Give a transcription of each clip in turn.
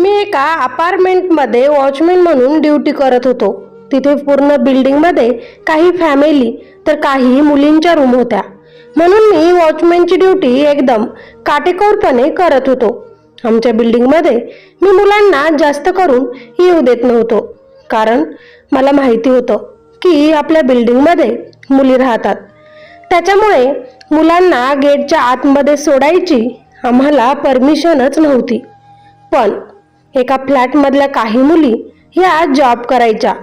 मी एका अपार्टमेंटमध्ये वॉचमॅन म्हणून ड्युटी करत होतो. तिथे पूर्ण बिल्डिंगमध्ये काही फॅमिली तर काही मुलींच्या रूम होत्या. म्हणून मी वॉचमॅनची ड्युटी एकदम काटेकोरपणे करत होतो. आमच्या बिल्डिंगमध्ये मी मुलांना जास्त करून येऊ देत नव्हतो. कारण मला माहिती होतं की आपल्या बिल्डिंगमध्ये मुली राहतात. त्याच्यामुळे मुलांना गेटच्या आतमध्ये सोडायची आम्हाला परमिशनच नव्हती. पण एका फ्लॅटमधल्या काही मुली ह्या जॉब करायच्या.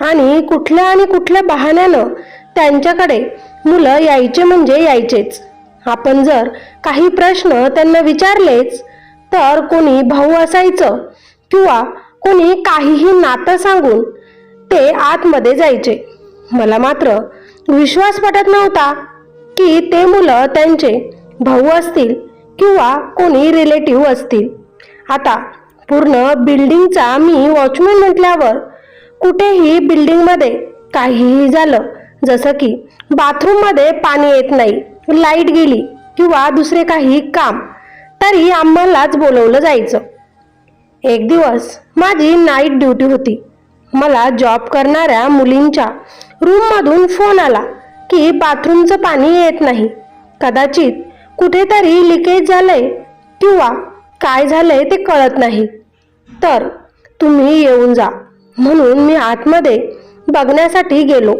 आणि कुठल्या आणि कुठल्या बहाण्यानं त्यांच्याकडे मुलं यायचे म्हणजे यायचेच. आपण जर काही प्रश्न त्यांना विचारलेच तर कोणी भाऊ असायचं किंवा कोणी काहीही नातं सांगून ते आतमध्ये जायचे. मला मात्र विश्वास पटत नव्हता की ते मुलं त्यांचे भाऊ असतील किंवा कोणी रिलेटिव्ह असतील. आता पूर्ण बिल्डिंगचा मी वॉचमॅन म्हटल्यावर कुठेही बिल्डिंगमध्ये काहीही झालं. जसं की बाथरूममध्ये पाणी येत नाही लाइट गेली किंवा दुसरे काही काम तरी आम्हालाच बोलवलं जायचं. एक दिवस माझी नाईट ड्युटी होती. मला जॉब करणाऱ्या मुलींच्या रूममधून फोन आला की बाथरूमचं पाणी येत नाही. कदाचित कुठेतरी लिकेज झालंय किंवा काय झालंय ते कळत नाही. तर तुम्ही येऊन जा. म्हणून मी आतमध्ये बघण्यासाठी गेलो.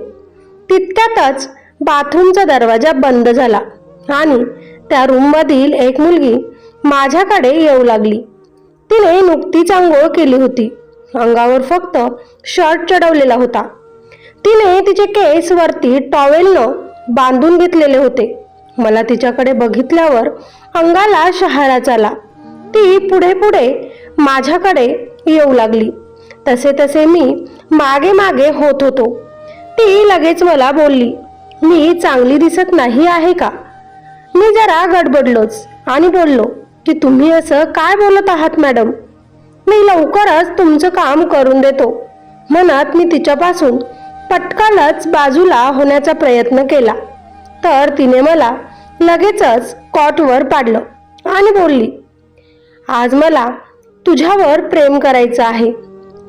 तितक्यातच बाथरूमचा दरवाजा बंद झाला आणि त्या रूममधील एक मुलगी माझ्याकडे येऊ लागली. तिने नुकतीच आंघोळ केली होती. अंगावर फक्त शर्ट चढवलेला होता. तिने तिचे केस वरती टॉवेलनं बांधून घेतलेले होते. मला तिच्याकडे बघितल्यावर अंगाला शहाराच आला ती पुढे पुढे माझ्याकडे येऊ लागली. तसे तसे मी मागे मागे होत होतो. ती लगेच मला बोलली मी चांगली दिसत नाही आहे का? मी जरा गडबडलोच आणि बोललो की तुम्ही असं काय बोलत आहात मॅडम? मी लवकरच तुमचं काम करून देतो. म्हणत मी तिच्यापासून पटकनच बाजूला होण्याचा प्रयत्न केला. तर तिने मला लगेचच कॉटवर पाडलं आणि बोलली आज मला तुझ्यावर प्रेम करायचं आहे.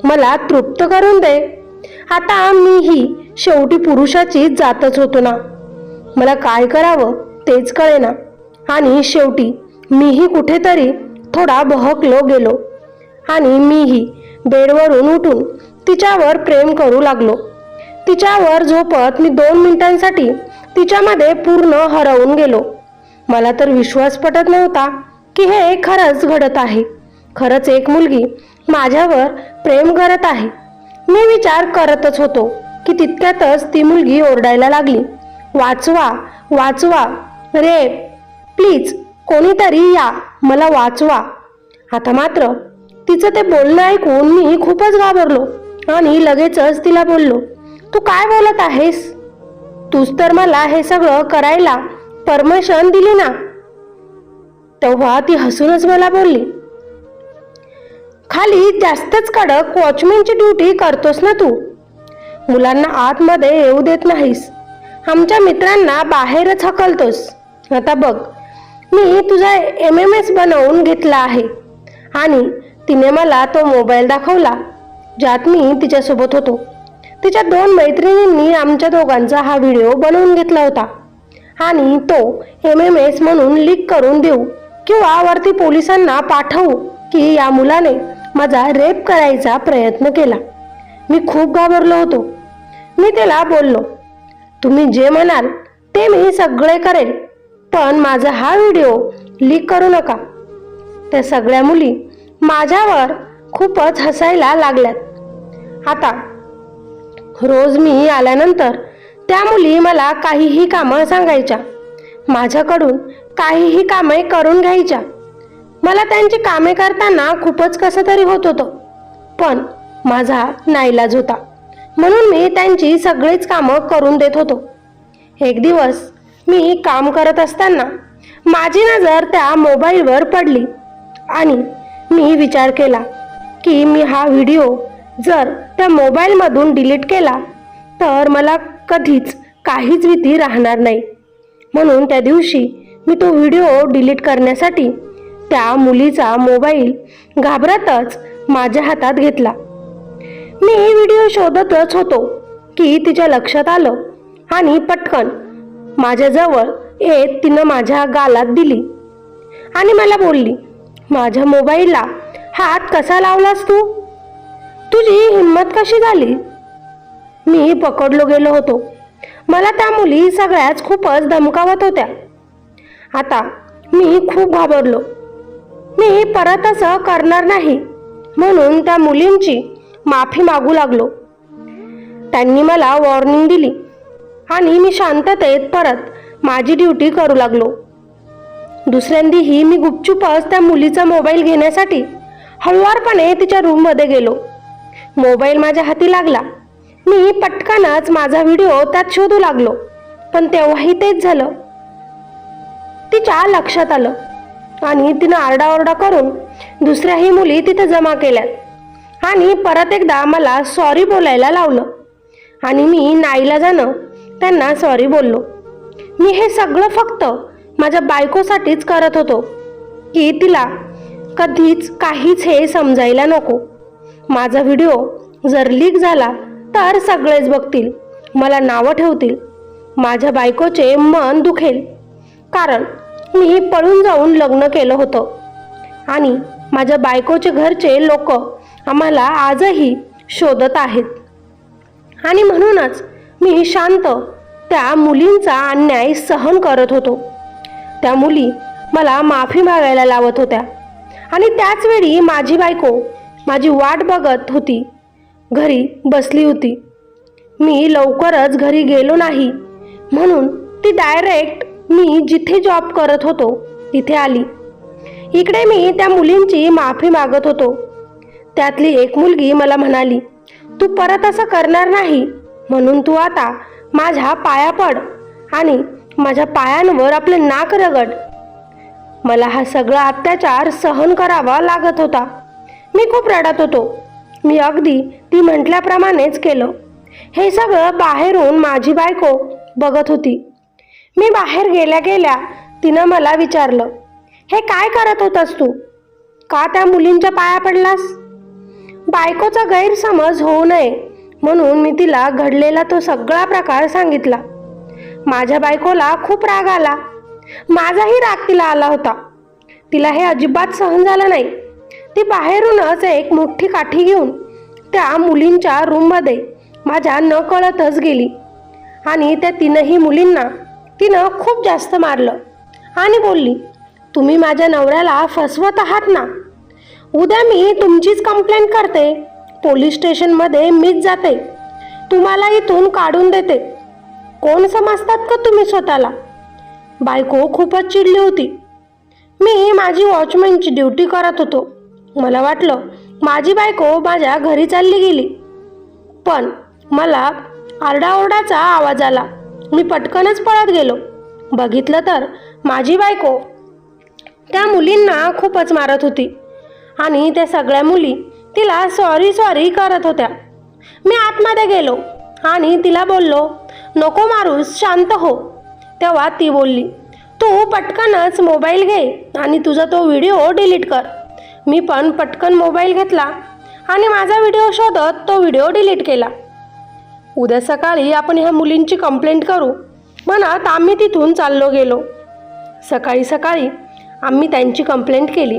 मला तृप्त करून दे. आता मीही शेवटी पुरुषाची जातच होतो ना. मला काय करावं तेच कळेना. आणि शेवटी मीही कुठेतरी थोडा बहकलो गेलो. आणि मीही बेडवरून उठून तिच्यावर प्रेम करू लागलो. तिच्यावर झोपत मी दोन मिनिटांसाठी तिच्यामध्ये पूर्ण हरवून गेलो. मला तर विश्वास पटत नव्हता. की हे खरंच घडत आहे. खरंच एक मुलगी माझ्यावर प्रेम करत आहे. मी विचार करतच होतो की तितक्यातच ती मुलगी ओरडायला लागली. वाचवा वाचवा. रे प्लीज कोणीतरी या. मला वाचवा. आता मात्र तिचं ते बोलणं ऐकून मी खूपच घाबरलो आणि लगेचच तिला बोललो तू काय बोलत आहेस? तूच तर मला हे सगळं करायला परमिशन दिली ना. तेव्हा ती हसूनच मला बोलली खाली जास्तच कडक वॉचमॅनची ड्युटी करतोस ना तू? मुलांना आतमध्ये येऊ देत नाहीस. आमच्या मित्रांना बाहेरच हकलतोस. आता बघ मी तुझा एम एम एस बनवून घेतला आहे आणि तिने मला तो मोबाईल दाखवला ज्यात मी तिच्यासोबत होतो. तिच्या दोन मैत्रिणींनी आमच्या दोघांचा हा व्हिडिओ बनवून घेतला होता आणि तो एम एम एस म्हणून लीक करून देऊ. किंवा वरती पोलिसांना पाठवू की या मुलाने माझा रेप करायचा प्रयत्न केला. मी खूप घाबरलो होतो. मी त्याला बोललो तुम्ही जे म्हणाल ते मी सगळे करेल पण माझा हा व्हिडिओ लीक करू नका. त्या सगळ्या मुली माझ्यावर खूपच हसायला लागल्यात. आता रोज मी आल्यानंतर त्या मुली मला काहीही कामं सांगायच्या. माझ्याकडून काहीही कामे करून घ्यायच्या. मला त्यांची कामे करताना खूपच कसं तरी होत होतं. पण माझा नाईलाज होता. म्हणून मी त्यांची सगळीच कामं करून देत होतो. एक दिवस मी काम करत असताना माझी नजर त्या मोबाईलवर पडली आणि मी विचार केला की मी हा व्हिडिओ जर त्या मोबाईलमधून डिलीट केला तर मला कधीच काहीच भीती राहणार नाही. म्हणून त्या दिवशी मी तो व्हिडिओ डिलीट करण्यासाठी त्या मुलीचा मोबाईल घाबरतच माझ्या हातात घेतला. मी व्हिडिओ शोधतच होतो की तिच्या लक्षात आलं आणि पटकन माझ्याजवळ येत तिनं माझ्या गालात दिली आणि मला बोलली माझ्या मोबाईलला हात कसा लावलास तू? तुझी हिंमत कशी झाली? मी पकडलो गेलो होतो. मला त्या मुली सगळ्याच खूपच धमकावत होत्या. आता मी खूप घाबरलो. मी परत असं करणार नाही. म्हणून त्या मुलींची माफी मागू लागलो. त्यांनी मला वॉर्निंग दिली आणि मी शांततेत परत माझी ड्युटी करू लागलो. दुसऱ्यांदीही मी गुपचूपच त्या मुलीचा मोबाईल घेण्यासाठी हळुवारपणे तिच्या रूममध्ये गेलो. मोबाईल माझ्या हाती लागला. मी पटकनच माझा व्हिडिओ त्यात शोधू लागलो. पण तेव्हाही तेच झालं. तिच्या लक्षात आलं. आणि तिनं आरडाओरडा करून दुसऱ्याही मुली तिथं जमा केल्या आणि परत एकदा मला सॉरी बोलायला लावलं. आणि मी नाईला जाणं त्यांना सॉरी बोललो. मी हे सगळं फक्त माझ्या बायकोसाठीच करत होतो. की तिला कधीच काहीच हे समजायला नको. माझा व्हिडिओ जर लीक झाला तर सगळेच बघतील. मला नावं ठेवतील. माझ्या बायकोचे मन दुखेल. कारण मी पळून जाऊन लग्न केलं होतं. आणि माझ्या बायकोचे घरचे लोक आम्हाला आजही शोधत आहेत. आणि म्हणूनच मी शांत त्या मुलींचा अन्याय सहन करत होतो. त्या मुली मला माफी मागायला लावत होत्या. आणि त्याचवेळी माझी बायको माझी वाट बघत होती. घरी बसली होती. मी लवकरच घरी गेलो नाही म्हणून ती डायरेक्ट मी जिथे जॉब करत होतो तिथे आली. इकडे मी त्या मुलींची माफी मागत होतो. त्यातली एक मुलगी मला म्हणाली तू परत असं करणार नाही म्हणून तू आता माझ्या पाया पड आणि माझ्या पायांवर आपलं नाक रगड. मला हा सगळा अत्याचार सहन करावा लागत होता. मी खूप रडत होतो. मी अगदी ती म्हटल्याप्रमाणेच केलं. हे सगळं बाहेरून माझी बायको बघत होती. मी बाहेर गेल्या गेल्या तिनं मला विचारलं हे काय करत होतास तू? का त्या मुलींच्या पाया पडलास? बायकोचा गैरसमज होऊ नये म्हणून मी तिला घडलेला तो सगळा प्रकार सांगितला. माझ्या बायकोला खूप राग आला. माझाही राग तिला आला होता. तिला हे अजिबात सहन झालं नाही. ती बाहेरूनच एक मोठी काठी घेऊन त्या मुलींच्या रूममध्ये माझ्या नकळतच गेली आणि त्या तीनही मुलींना तिनं खूप जास्त मारलं आणि बोलली तुम्ही माझ्या नवऱ्याला फसवत आहात ना? उद्या मी तुमचीच कंप्लेंट करते. पोलीस स्टेशनमध्ये मीच जाते. तुम्हाला इथून काढून देते. कोण समजतात का तुम्ही स्वतःला? बायको खूपच चिडली होती. मी माझी वॉचमॅनची ड्युटी करत होतो. मला वाटलं माझी बायको माझ्या घरी चालली गेली. पण मला आरडाओरडाचा आवाज आला. मी पटकनच पळत गेलो. बघितलं तर माझी बायको त्या मुलींना खूपच मारत होती आणि त्या सगळ्या मुली तिला सॉरी सॉरी करत होत्या. मी आतमध्ये गेलो आणि तिला बोललो नको मारूस शांत हो. तेव्हा ती बोलली तू पटकनच मोबाईल घे आणि तुझा तो व्हिडिओ डिलीट कर. मी पण पटकन मोबाईल घेतला आणि माझा व्हिडिओ शोधत तो व्हिडिओ डिलीट केला. उद्या सकाळी आपण ह्या मुलींची कंप्लेंट करू. म्हणत आम्ही तिथून चाललो गेलो. सकाळी सकाळी आम्ही त्यांची कंप्लेंट केली.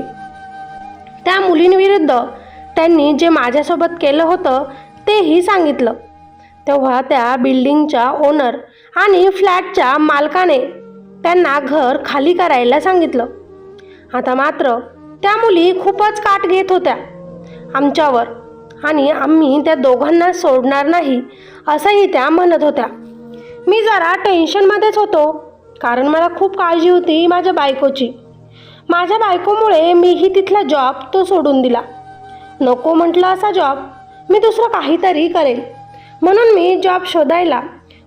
त्या मुलींविरुद्ध त्यांनी जे माझ्यासोबत केलं होतं तेही सांगितलं. तेव्हा त्या बिल्डिंगच्या ओनर आणि फ्लॅटच्या मालकाने त्यांना घर खाली करायला सांगितलं. आता मात्र त्या मुली खूपच काट घेत होत्या. आमच्यावर आणि आम्ही त्या दोघांना सोडणार नाही असंही त्या म्हणत होत्या. मी जरा टेन्शनमध्येच होतो कारण मला खूप काळजी होती माझ्या बायकोची. माझ्या बायकोमुळे मीही तिथला जॉब तो सोडून दिला. नको म्हटलं असा जॉब मी दुसरं काहीतरी करेल म्हणून मी जॉब शोधायला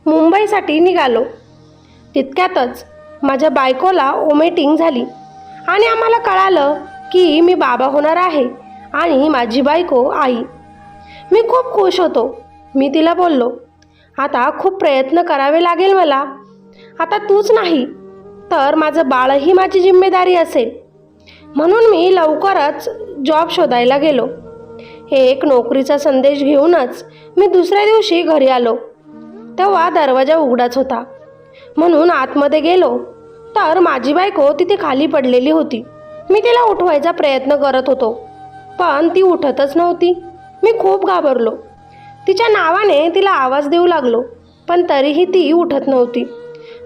मुंबईसाठी निघालो. तितक्यातच माझ्या बायकोला ओमेटिंग झाली. आणि आम्हाला कळालं की मी बाबा होणार आहे आणि माझी बायको आई. मी खूप खुश होतो. मी तिला बोललो आता खूप प्रयत्न करावे लागेल मला. आता तूच नाही तर माझं बाळही माझी जिम्मेदारी असेल. म्हणून मी लवकरच जॉब शोधायला गेलो. एक नोकरीचा संदेश घेऊनच मी दुसऱ्या दिवशी घरी आलो. तेव्हा दरवाजा उघडाच होता. म्हणून आतमध्ये गेलो तर माझी बायको तिथे खाली पडलेली होती. मी तिला उठवायचा प्रयत्न करत होतो पण ती उठतच नव्हती. मी खूप घाबरलो. तिच्या नावाने तिला आवाज देऊ लागलो पण तरीही ती उठत नव्हती.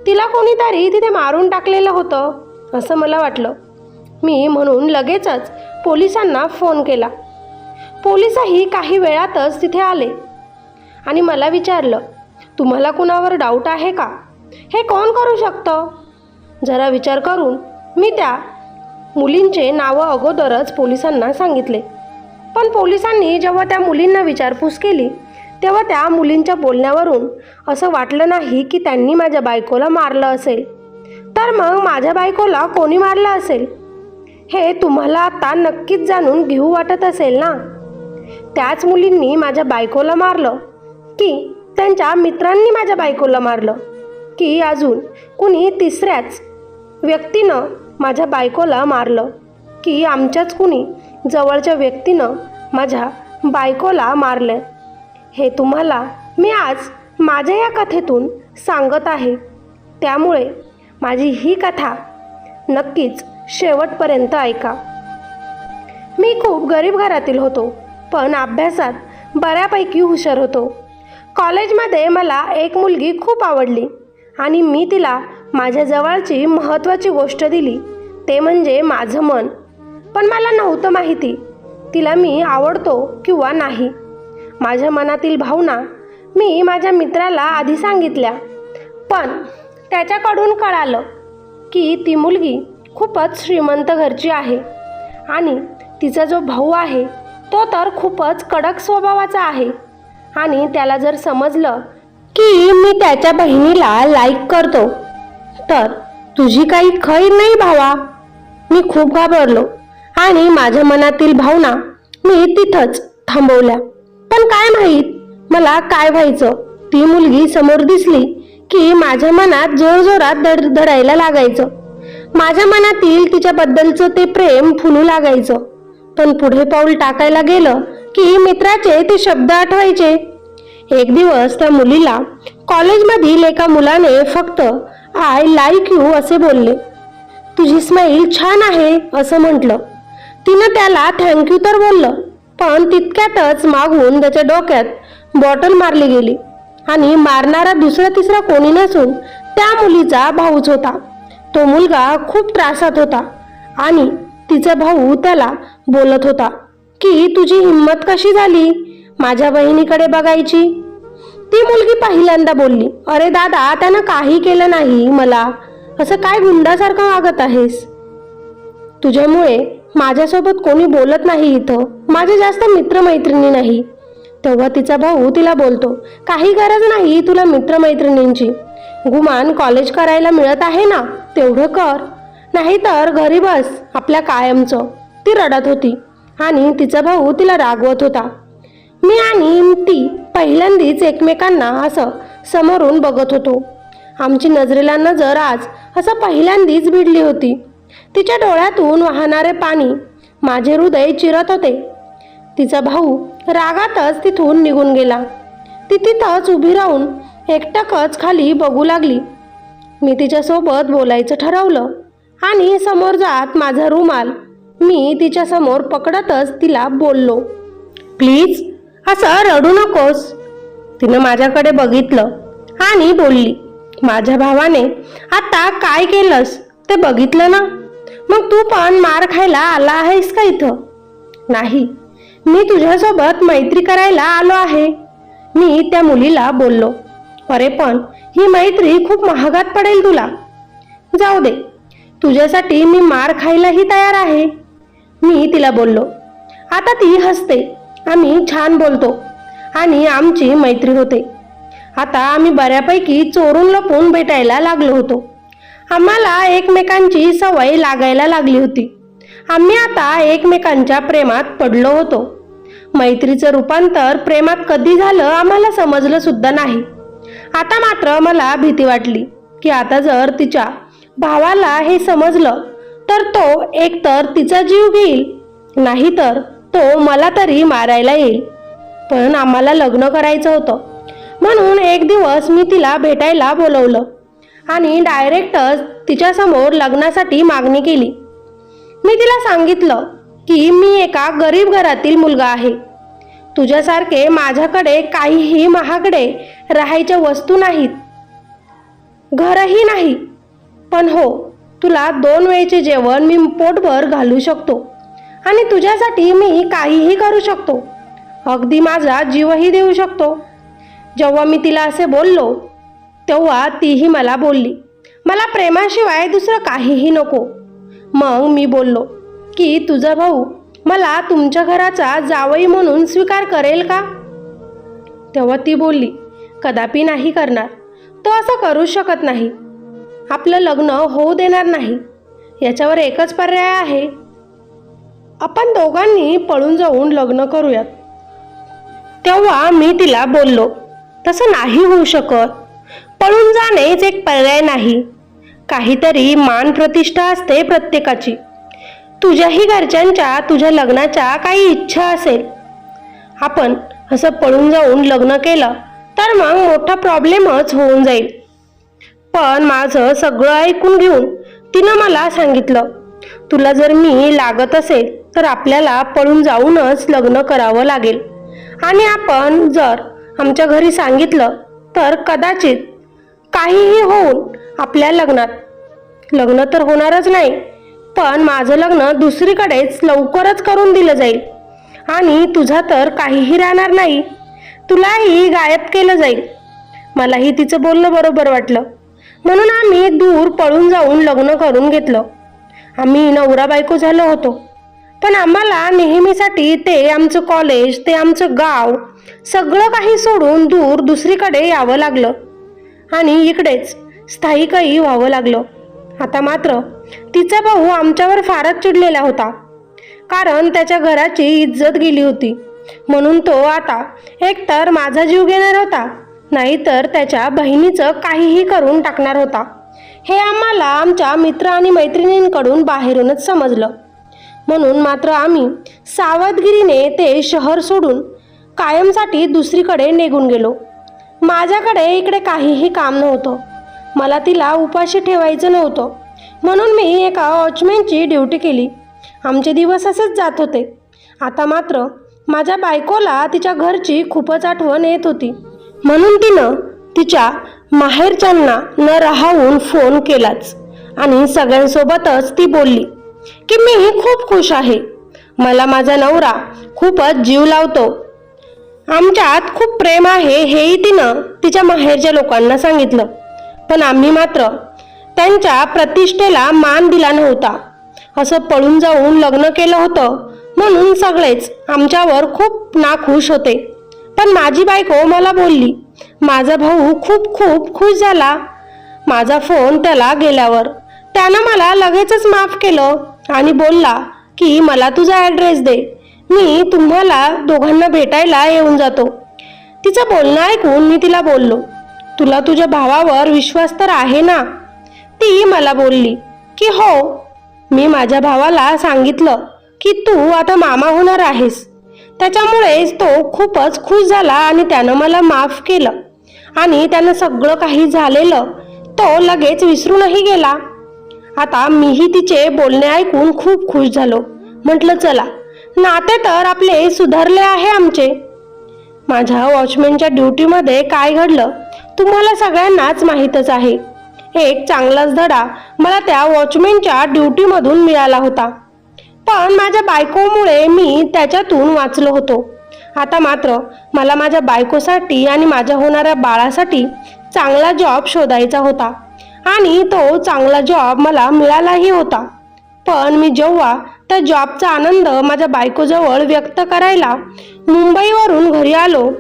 तिला कोणीतरी तिथे मारून टाकलेलं होतं असं मला वाटलं. मी म्हणून लगेचच पोलिसांना फोन केला. पोलिसही काही वेळातच तिथे आले आणि मला विचारलं तुम्हाला कुणावर डाऊट आहे का? हे कोण करू शकतं? जरा विचार करून मी त्या मुलींचे नावं अगोदरच पोलिसांना सांगितले. पण पोलिसांनी जेव्हा त्या मुलींना विचारपूस केली तेव्हा त्या मुलींच्या बोलण्यावरून असं वाटलं नाही की त्यांनी माझ्या बायकोला मारलं असेल. तर मग माझ्या बायकोला कोणी मारलं असेल? हे तुम्हाला आता नक्कीच जाणून घेऊ वाटत असेल ना? त्याच मुलींनी माझ्या बायकोला मारलं की त्यांच्या मित्रांनी माझ्या बायकोला मारलं की अजून कुणी तिसऱ्याच व्यक्तीनं माझ्या बायकोला मारलं की आमच्याच कुणी जवळच्या व्यक्तीनं माझ्या बायकोला मारलं? हे तुम्हाला मी आज माझ्या या कथेतून सांगत आहे. त्यामुळे माझी ही कथा नक्कीच शेवटपर्यंत ऐका. मी खूप गरीब घरातील होतो पण अभ्यासात बऱ्यापैकी हुशार होतो. कॉलेजमध्ये मला एक मुलगी खूप आवडली आणि मी तिला माझ्या जवळची महत्त्वाची गोष्ट दिली. ते म्हणजे माझं मन. पण मला नव्हतं माहिती तिला मी आवडतो किंवा नाही. माझ्या मनातील भावना मी माझ्या मित्राला आधी सांगितल्या. पण त्याच्याकडून कळालं की ती मुलगी खूपच श्रीमंत घरची आहे आणि तिचा जो भाऊ आहे तो तर खूपच कडक स्वभावाचा आहे. आणि त्याला जर समजलं की मी त्याच्या बहिणीला लाईक करतो तर तुझी काही खैर नाही भावा. मी खूप घाबरलो आणि माझ्या मनातील भावना मी तिथंच थांबवल्या. पण काय माहीत? मला काय व्हायचं? ती मुलगी समोर दिसली की माझ्या मनात जोरजोरात धड धडायला लागायचं. माझ्या मनातील तिच्याबद्दलचं ते प्रेम फुलू लागायचं. पण पुढे पाऊल टाकायला गेलं की मित्राचे ते शब्द आठवायचे. एक दिवस त्या मुलीला कॉलेजमधील एका मुलाने फक्त आय लाईक यू असे बोलले. तुझी स्माईल छान आहे असं म्हटलं. तिनं त्याला थँक्यू तर बोललं. पण तितक्यातच मागून त्याच्या डोक्यात बॉटल मारली गेली. आणि मारणारा दुसरा तिसरा कोणी नसून त्या मुलीचा भाऊच होता. तो मुलगा खूप त्रासात होता आणि तिचा भाऊ त्याला बोलत होता की तुझी हिंमत कशी झाली माझ्या बहिणीकडे बघायची? ती मुलगी पहिल्यांदा बोलली अरे दादा त्यानं काही केलं नाही मला. असं काय गुंडासारखं वागत आहेस? तुझ्यामुळे माझ्यासोबत कोणी बोलत नाही इथं. माझे जास्त मित्रमैत्रिणी नाही. तेव्हा तिचा भाऊ तिला बोलतो काही गरज नाही तुला मित्रमैत्रिणींची. गुमान कॉलेज करायला मिळत आहे ना तेवढं कर. नाहीतर घरी बस आपल्या कायमचं. ती रडत होती आणि तिचा भाऊ तिला रागवत होता. मी आणि ती पहिल्यांदीच एकमेकांना असं समोरून बघत होतो. आमची नजरेला नजर आज असं पहिल्यांदीच भिडली होती. तिच्या डोळ्यातून वाहणारे पाणी माझे हृदय चिरत होते. तिचा भाऊ रागातच तिथून निघून गेला. ती तिथंच उभी राहून एकटकच खाली बघू लागली. मी तिच्यासोबत बोलायचं ठरवलं आणि समोर जात माझा रुमाल मी तिच्यासमोर पकडतच तिला बोललो प्लीज असं रडू नकोस. तिनं माझ्याकडे बघितलं आणि बोलली माझ्या भावाने आता काय केलंस ते बघितलं ना? मग तू पण मार खायला आला आहेस का इथं? नाही. मी तुझ्यासोबत मैत्री करायला आलो आहे. मी त्या मुलीला बोललो. अरे पण ही मैत्री खूप महागात पडेल तुला. जाऊ दे. तुझ्यासाठी मी मार खायलाही तयार आहे. मी तिला बोललो. आता ती हसते. आम्ही छान बोलतो. आणि आमची मैत्री होते. आता आम्ही बऱ्यापैकी चोरून लपून भेटायला लागलो होतो. आम्हाला एकमेकांची सवय लागायला लागली होती. आम्ही आता एकमेकांच्या प्रेमात पडलो होतो. मैत्रीचं रूपांतर प्रेमात कधी झालं आम्हाला समजलं सुद्धा नाही. आता मात्र मला भीती वाटली की आता जर तिच्या भावाला हे समजलं तर तो एकतर तिचा जीव घेईल नाहीतर तो मला तरी मारायला येईल. पण आम्हाला लग्न करायचं होतं. म्हणून एक दिवस मी तिला भेटायला बोलवलं. आणि डायरेक्टच तिच्यासमोर लग्नासाठी मागणी केली. मी तिला सांगितलं की मी एका गरीब घरातील मुलगा आहे. तुझ्यासारखे माझ्याकडे काहीही महागडे राहायच्या वस्तू नाहीत. घरही नाही. पण हो तुला दोन वेळचे जेवण मी पोटभर घालू शकतो आणि तुझ्यासाठी मी काहीही करू शकतो. अगदी माझा जीवही देऊ शकतो. जेव्हा मी तिला असे बोललो तेव्हा तीही मला बोलली मला प्रेमाशिवाय दुसरं काहीही नको. मग मी बोललो की तुझा भाऊ मला तुमच्या घराचा जावई म्हणून स्वीकार करेल का? तेव्हा ती बोलली कदापि नाही करणार. तो असं करू शकत नाही. आपलं लग्न होऊ देणार नाही. याच्यावर एकच पर्याय आहे. आपण दोघांनी पळून जाऊन लग्न करूयात. तेव्हा मी तिला बोललो तसं नाही होऊ शकत. पळून जाणेच एक पर्याय नाही. काहीतरी मान प्रतिष्ठा असते प्रत्येकाची. तुझ्याही घरच्यांच्या तुझ्या लग्नाच्या काही इच्छा असेल. आपण असं पळून जाऊन लग्न केलं तर मग मोठा प्रॉब्लेमच होऊन जाईल. पण माझं सगळं ऐकून घेऊन तिनं मला सांगितलं तुला जर मी लागत असेल तर आपल्याला पळून जाऊनच लग्न करावं लागेल. आणि आपण जर आमच्या घरी सांगितलं तर कदाचित काहीही होऊन आपल्या लग्नात लग्न तर होणारच नाही पण माझं लग्न दुसरीकडेच लवकरच करून दिलं जाईल. आणि तुझा तर काहीही राहणार नाही तुलाही गायब केलं जाईल. मलाही तिचं बोलणं बरोबर वाटलं. म्हणून आम्ही दूर पळून जाऊन लग्न करून घेतलं. आम्ही नवरा बायको झालो होतो. पण आम्हाला नेहमीसाठी ते आमचं कॉलेज ते आमचं गाव सगळं काही सोडून दूर दुसरीकडे यावं लागलं. आणि इकडेच स्थायिकही व्हावं लागलं. आता मात्र तिचा भाऊ आमच्यावर फारच चिडलेला होता. कारण त्याच्या घराची इज्जत गेली होती. म्हणून तो आता एकतर माझा जीव घेणार होता नाहीतर त्याच्या बहिणीचं काहीही करून टाकणार होता. हे आम्हाला आमच्या मित्र आणि मैत्रिणींकडून बाहेरूनच समजलं. म्हणून मात्र आम्ही सावधगिरीने ते शहर सोडून कायमसाठी दुसरीकडे निघून गेलो. माझ्याकडे इकडे काहीही काम नव्हतं. मला तिला उपाशी ठेवायचं नव्हतं. म्हणून मी एका वॉचमॅनची ड्युटी केली. आमचे दिवस असेच जात होते. आता मात्र माझ्या बायकोला तिच्या घरची खूपच आठवण येत होती. म्हणून तिनं तिच्या माहेरच्यांना न राहून फोन केलाच आणि सगळ्यांसोबतच ती बोलली की मी खूप खुश आहे. मला माझा नवरा खूपच जीव लावतो. आमच्यात खूप प्रेम आहे हेही तिनं तिच्या माहेरच्या लोकांना सांगितलं. पण आम्ही मात्र त्यांच्या प्रतिष्ठेला मान दिला नव्हता. असं पळून जाऊन लग्न केलं होतं म्हणून सगळेच आमच्यावर खूप नाखुश होते. पण माझी बायको मला बोलली माझा भाऊ खूप खूप खुश झाला. माझा फोन त्याला गेल्यावर. त्यानं मला लगेचच माफ केलं आणि बोलला की मला तुझा ॲड्रेस दे. मी तुम्हाला दोघांना भेटायला येऊन जातो. तिचं बोलणं ऐकून मी तिला बोललो. तुला तुझ्या भावावर विश्वास तर आहे ना? ती मला बोलली की हो. मी माझ्या भावाला सांगितलं की तू आता मामा होणार आहेस. त्याच्यामुळेच तो खूपच खुश झाला आणि त्यानं मला माफ केलं. आणि त्यानं सगळं काही झालेलं तो लगेच विसरूनही गेला. आता मीही तिचे बोलणे ऐकून खूप खुश झालो. म्हटलं चला नाते तर आपले सुधारले आहे आमचे. माझ्या वॉचमॅनच्या ड्युटीमध्ये काय घडलं तुम्हाला सगळ्यांनाच माहीतच आहे. एक चांगलाच धडा मला त्या वॉचमॅनच्या ड्युटीमधून मिळाला होता. पण माझ्या बायकोमुळे मी त्याच्यातून वाचलो होतो. आता मात्र मला माझ्या बायकोसाठी आणि माझ्या होणाऱ्या बाळासाठी चांगला जॉब शोधायचा होता. आणि तो चांगला जॉब मला मिळालाही होता. पण मी जेव्हा त्या जॉबचा आनंद माझ्या बायकोजवळ व्यक्त करायला मुंबईवरून घरी आलो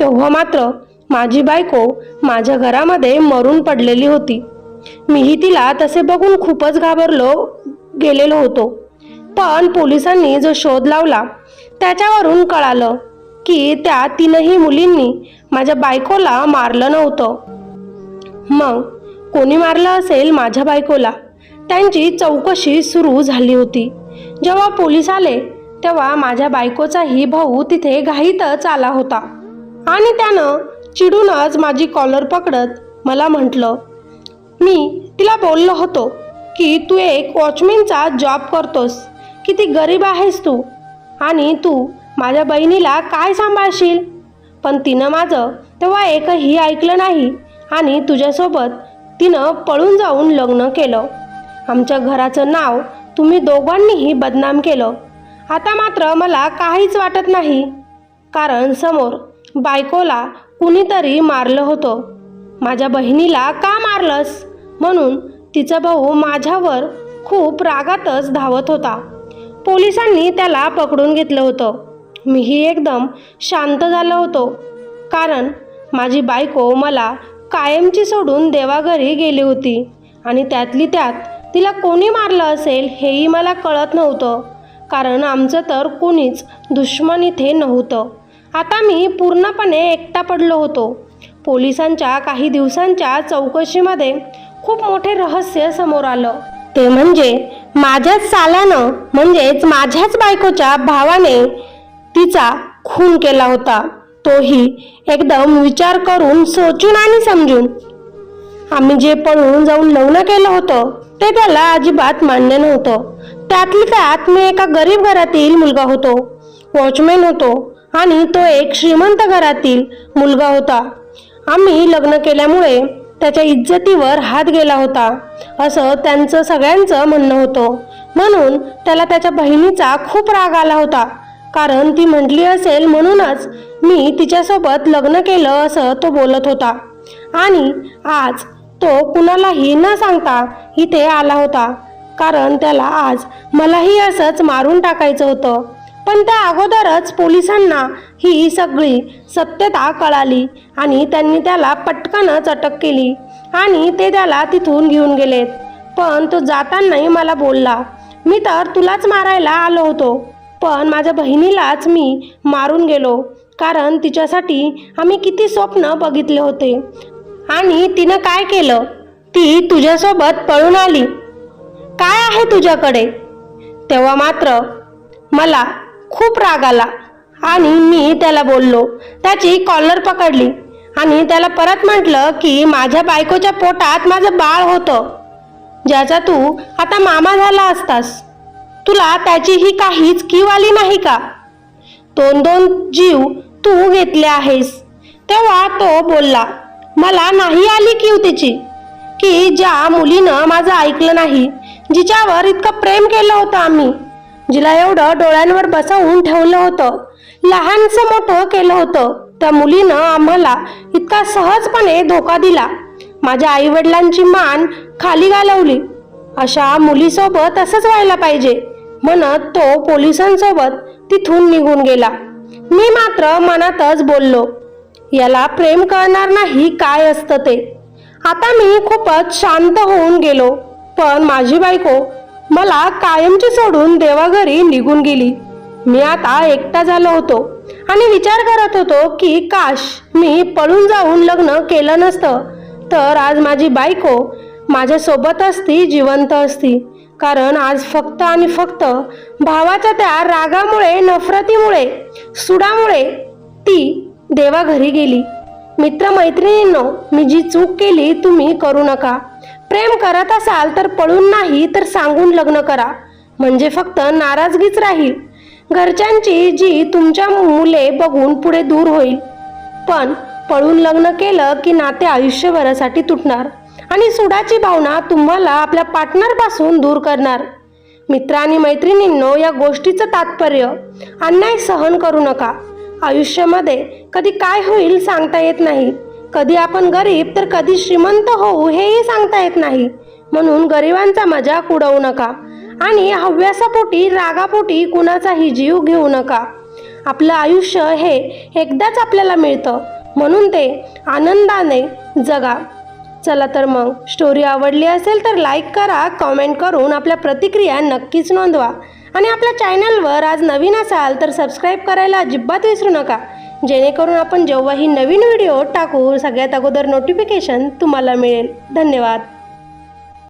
तेव्हा मात्र माझी बायको माझ्या घरामध्ये मरून पडलेली होती. मीही तिला तसे बघून खूपच घाबरलो गेलेलो होतो. पण पोलिसांनी जो शोध लावला त्याच्यावरून कळालं की त्या तीनही मुलींनी माझ्या बायकोला मारलं नव्हतं. मग कोणी मारलं असेल माझ्या बायकोला? त्यांची चौकशी सुरू झाली होती. जेव्हा पोलीस आले तेव्हा माझ्या बायकोचाही भाऊ तिथे घाईतच आला होता. आणि त्यानं चिडूनच माझी कॉलर पकडत मला म्हटलं मी तिला बोललो होतो की तू एक वॉचमॅनचा जॉब करतोस. किती गरीब आहेस तू. आणि तू माझ्या बहिणीला काय सांभाळशील? पण तिनं माझं तेव्हा एकही ऐकलं नाही आणि तुझ्यासोबत तिनं पळून जाऊन लग्न केलं. आमच्या घराचं नाव तुम्ही दोघांनीही बदनाम केलं. आता मात्र मला काहीच वाटत नाही. कारण समोर बायकोला कुणीतरी मारलं होतं. माझ्या बहिणीला का मारलंस? म्हणून तिचा भाऊ माझ्यावर खूप रागातच धावत होता. पोलिसांनी त्याला पकडून घेतलं होतं. मीही एकदम शांत झालो होतो. कारण माझी बायको मला कायमची सोडून देवाघरी गेली होती आणि त्यातली त्यात तिला कोणी मारलं असेल हेही मला कळत नव्हतं. कारण आमचं तर कोणीच दुश्मन इथे नव्हतं. आता मी पूर्णपणे एकटा पडलो होतो. पोलिसांच्या काही दिवसांच्या चौकशीमध्ये खूप मोठे रहस्य समोर आलं. ते म्हणजे माझ्याच सालानं म्हणजेच माझ्याच बायकोच्या भावाने तिचा खून केला होता. तोही एकदम विचार करून सोचून आणि समजून. आम्ही जे पळून जाऊन लग्न केलं होतं ते त्याला अजिबात मान्य नव्हतं. त्यातली त्यात मी एका गरीब घरातील मुलगा होतो. वॉचमॅन होतो आणि तो एक श्रीमंत घरातील मुलगा होता. आम्ही लग्न केल्यामुळे त्याच्या इज्जतीवर हात गेला होता. असं त्यांचं सगळ्यांचं म्हणणं होतं. म्हणून त्याला त्याच्या बहिणीचा खूप राग आला होता. कारण ती म्हटली असेल म्हणूनच मी तिच्यासोबत लग्न केलं असं तो बोलत होता. आणि आज तो कुणालाही न सांगता इथे आला होता. कारण त्याला आज मलाही असंच मारून टाकायचं होतं. पण त्या अगोदरच पोलिसांना ही सगळी सत्यता कळाली आणि त्यांनी त्याला पटकनच अटक केली आणि ते त्याला तिथून घेऊन गेलेत. पण तो जातानाही मला बोलला मी तर तुलाच मारायला आलो होतो. पण माझ्या बहिणीलाच मी मारून गेलो. कारण तिच्यासाठी आम्ही किती स्वप्न बघितले होते. आणि तिनं काय केलं? ती तुझ्यासोबत पळून आली. काय आहे तुझ्याकडे? तेव्हा मात्र मला खूप राग आला आणि मी त्याला बोललो. त्याची कॉलर पकडली आणि त्याला परत म्हटलं की माझ्या बायकोच्या पोटात माझं बाळ होतं. ज्याचा तू आता मामा झाला असतास. तुला त्याची ही काहीच कीव आली नाही का? दोन दोन जीव तू घेतले आहेस. तेव्हा तो बोलला मला नाही आली कीव तिची की ज्या मुलीनं माझं ऐकलं नाही जिच्यावर इतकं प्रेम केलं होतं आम्ही जिला एवढं डोळ्यांवर बसवून ठेवलं होतं लहानसं मोठं केलं होतं त्या मुलीनं आम्हाला इतका सहजपणे धोका दिला. माझ्या आईवडिलांची मान खाली घालवली. अशा मुलीसोबत असंच व्हायला पाहिजे म्हणत तो पोलिसांसोबत तिथून निघून गेला. मी मात्र मनातच बोललो याला प्रेम कळणार नाही काय असतं ते? आता मी खूपच शांत होऊन गेलो पण माझी बायको मला कायमची सोडून देवाघरी निघून गेली. मी आता एकटा झालो होतो आणि विचार करत होतो की काश मी पळून जाऊन लग्न केलं नसतं तर आज माझी बायको माझ्यासोबत असती जिवंत असती. कारण आज फक्त आणि फक्त भावाच्या त्या रागामुळे नफरतीमुळे सुडामुळे ती देवाघरी गेली. मित्रमैत्रिणींनो मी जी चूक केली तुम्ही करू नका. प्रेम करत असाल तर पळून नाही तर सांगून लग्न करा. म्हणजे फक्त नाराजगीच राहील. घरच्यांची जी तुमच्या मुले बघून पुढे दूर होईल. पण पळून लग्न केलं की नाते आयुष्यभरासाठी तुटणार. आणि सुडाची भावना तुम्हाला आपल्या पार्टनरपासून दूर करणार. मित्र आणि मैत्रिणींनो या गोष्टीचं तात्पर्य अन्याय सहन करू नका. आयुष्यामध्ये कधी काय होईल सांगता येत नाही. कधी आपण गरीब तर कधी श्रीमंत होऊ हेही सांगता येत नाही. म्हणून गरिबांचा मजाक उडवू नका. आणि हव्यासापोटी रागापोटी कुणाचाही जीव घेऊ नका. आपलं आयुष्य हे एकदाच आपल्याला मिळतं. म्हणून ते आनंदाने जगा. चला तर मग स्टोरी आवडली असेल तर लाईक करा कॉमेंट करून आपल्या प्रतिक्रिया नक्कीच नोंदवा. आणि आपल्या चॅनलवर आज नवीन असाल तर सबस्क्राईब करायला अजिबात विसरू नका. जेणेकरून आपण जेव्हाही नवीन व्हिडिओ टाकू सगळ्यात अगोदर नोटिफिकेशन तुम्हाला मिळेल. धन्यवाद.